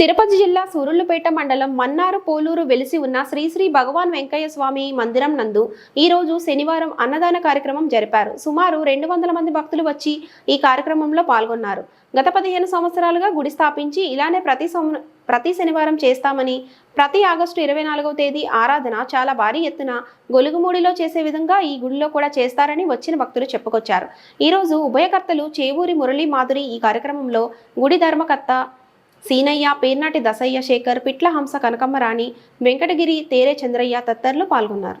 తిరుపతి జిల్లా సూరుళ్ళుపేట మండలం మన్నారు పోలూరు వెలిసి ఉన్న శ్రీశ్రీ భగవాన్ వెంకయ్య స్వామి మందిరం నందు ఈ రోజు శనివారం అన్నదాన కార్యక్రమం జరిపారు. సుమారు రెండు వందల మంది భక్తులు వచ్చి ఈ కార్యక్రమంలో పాల్గొన్నారు. గత పదిహేను సంవత్సరాలుగా గుడి స్థాపించి ఇలానే ప్రతి ప్రతి శనివారం చేస్తామని ప్రతి ఆగస్టు ఇరవై నాలుగవ తేదీ ఆరాధన చాలా భారీ ఎత్తున గొలుగుమూడిలో చేసే విధంగా ఈ గుడిలో కూడా చేస్తారని వచ్చిన భక్తులు చెప్పుకొచ్చారు. ఈరోజు ఉభయకర్తలు చేవూరి మురళీ మాధురి ఈ కార్యక్రమంలో గుడి ధర్మకర్త సీనయ్య పేర్నాటి దసయ్య శేఖర్ పిట్ల హంస కనకమ్మరాణి వెంకటగిరి తేరే చంద్రయ్య తదితరులు పాల్గొన్నారు.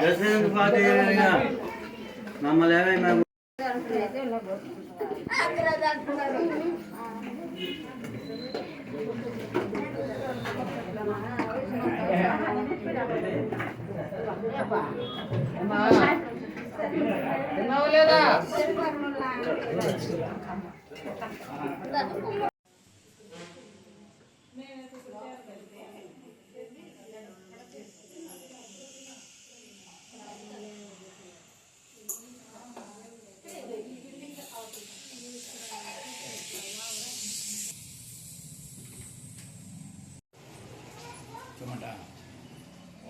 దర్శనం పార్టీ మమ్మల్ని ఏమైనా చూమంట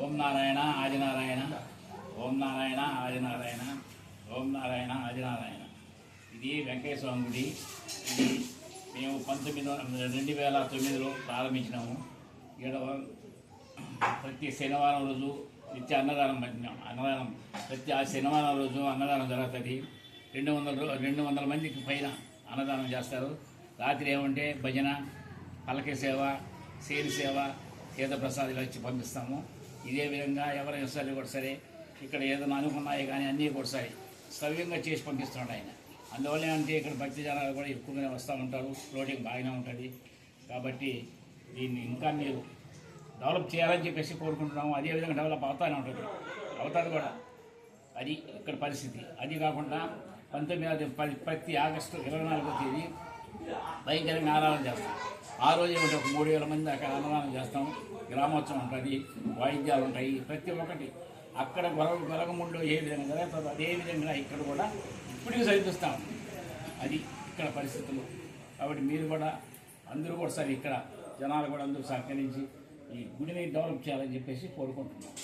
ఓం నారాయణ ఆదినారాయణ. ఓం నారాయణ ఆదినారాయణ. ఓం నారాయణ ఆదినారాయణ. ఇది వెంకయ్య స్వామి గుడి. ఇది మేము పంతొమ్మిది రెండు వేల తొమ్మిదిలో ప్రారంభించినాము. ఇక్కడ ప్రతి శనివారం రోజు నిత్య అన్నదానం పంచినాం అన్నదానం ప్రతి ఆ శనివారం రోజు అన్నదానం జరుగుతుంది. రెండు వందల రెండు వందల మందికి పైన అన్నదానం చేస్తారు. రాత్రి ఏమంటే భజన పలక సేవ సేరు సేవ తీర్థ వచ్చి ఇచ్చి పంపిస్తాము. ఇదే విధంగా ఎవరు సరే కూడా సరే ఇక్కడ ఏదైనా అనుకున్నాయి కానీ అన్నీ కూడా సరే. సవ్యంగా చేసి పంపిస్తున్నాడు ఆయన. అందువల్ల అంటే ఇక్కడ భక్తి జనాలు కూడా ఎక్కువగానే వస్తూ ఉంటారు ఫ్లోటింగ్ బాగానే ఉంటుంది. కాబట్టి దీన్ని ఇంకా మీరు డెవలప్ చేయాలని చెప్పేసి కోరుకుంటున్నాము. అదేవిధంగా డెవలప్ అవుతానే ఉంటుంది. అవుతుంది కూడా. అది ఇక్కడ పరిస్థితి. అది కాకుండా పంతొమ్మిది పది ప్రతి ఆగస్టు ఇరవై నాలుగో తేదీ భయంకరంగా ఆరాధన చేస్తాం ఆ రోజు ఏమిటి? ఒక మూడు వేల మంది అక్కడ అన్నదానం చేస్తాం. గ్రామోత్సవం ఉంటుంది వాయిద్యాలు ఉంటాయి ప్రతి ఒక్కటి. అక్కడ గొరవ గొరగముండు ఏ విధంగా జరుగుతుందో అదే విధంగా ఇక్కడ కూడా ఇప్పటికీ సరిపిస్తాం అది ఇక్కడ పరిస్థితులు. కాబట్టి మీరు కూడా అందరూ కూడా సరే ఇక్కడ జనాలు కూడా అందరూ సహకరించి ఈ గుడిని డెవలప్ చేయాలని చెప్పేసి కోరుకుంటున్నాం.